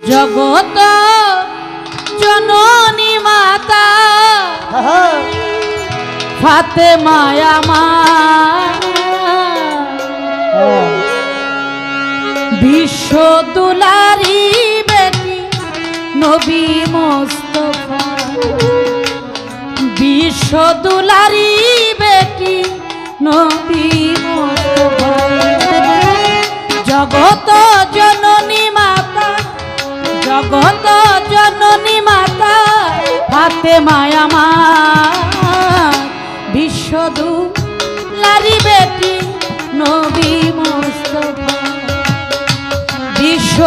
জগত জননী মাতা। ফাতে মায়া মা বিশ্ব দুলারি বেটি নবী মোস্তফা। বিশ্ব দুলারি বেটি নবী মোস্তফা। জগত জননী জগত জননী মাতা হাতে মায়া মা। বিশ্বদু লারি বেটি নবী মোস্তফা। বিশ্ব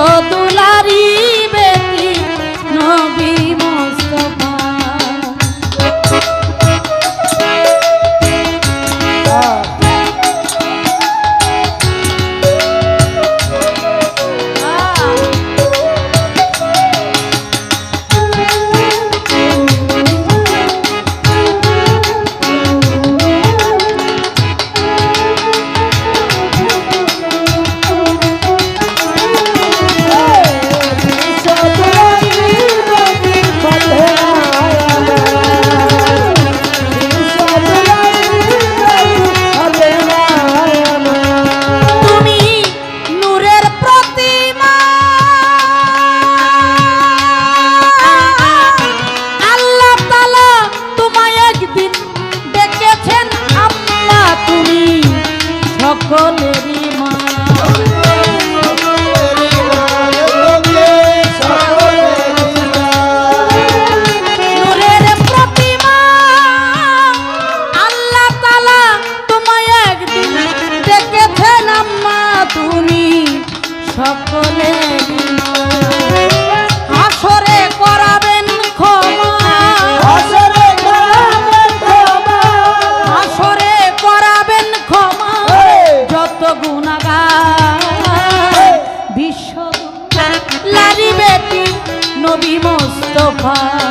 মোস্তফা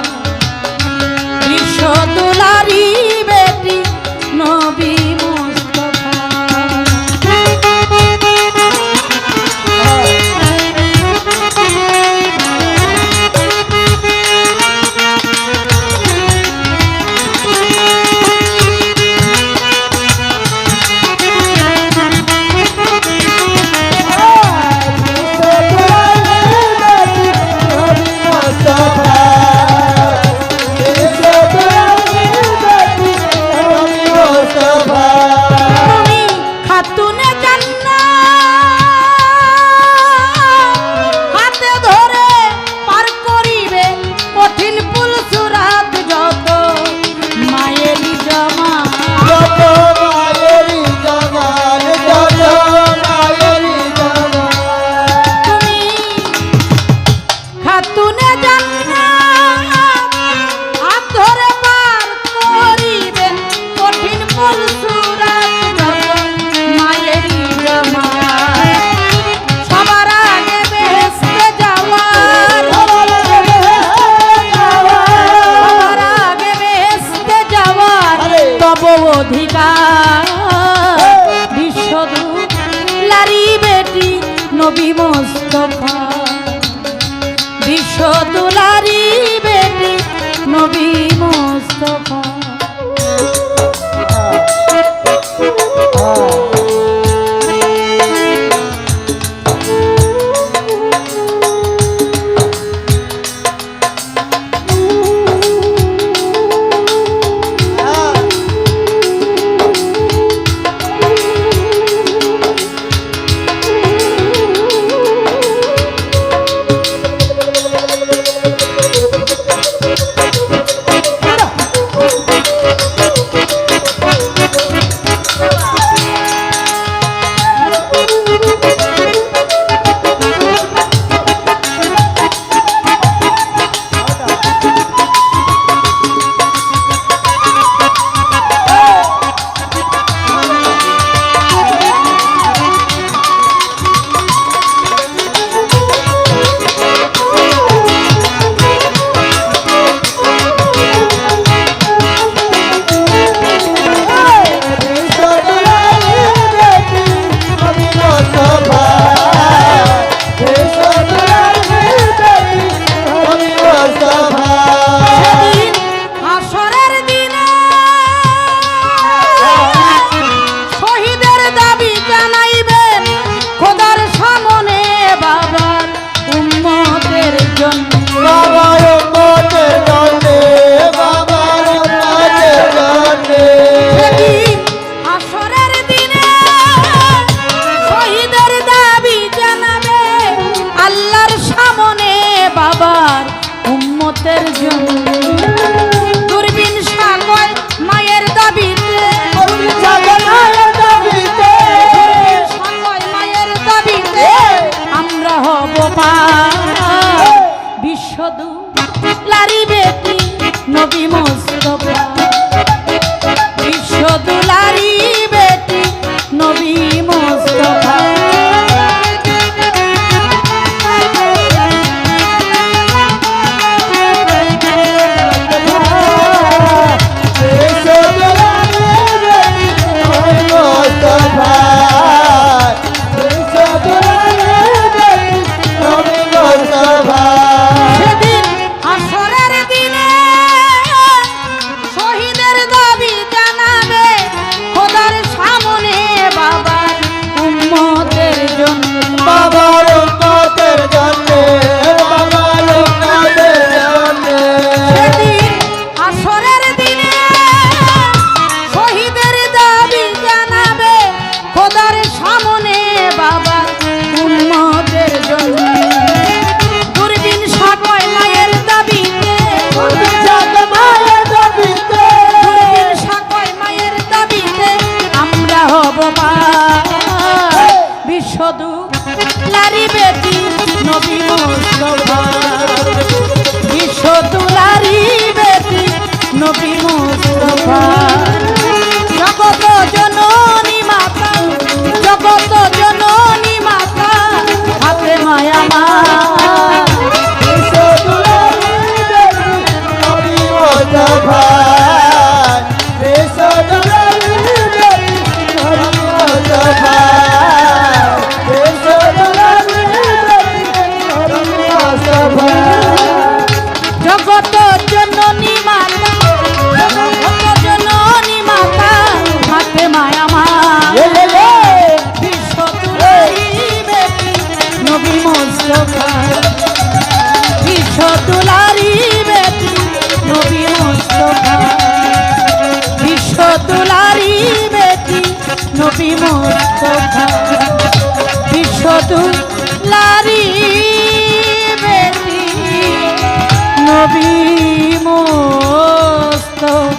অধিকার। বিশ্বদূত লারি বেটি নবী মস্তফা। নবী মোস্তফা বিশ্বদু লারি বেটি নবী মুস্তফা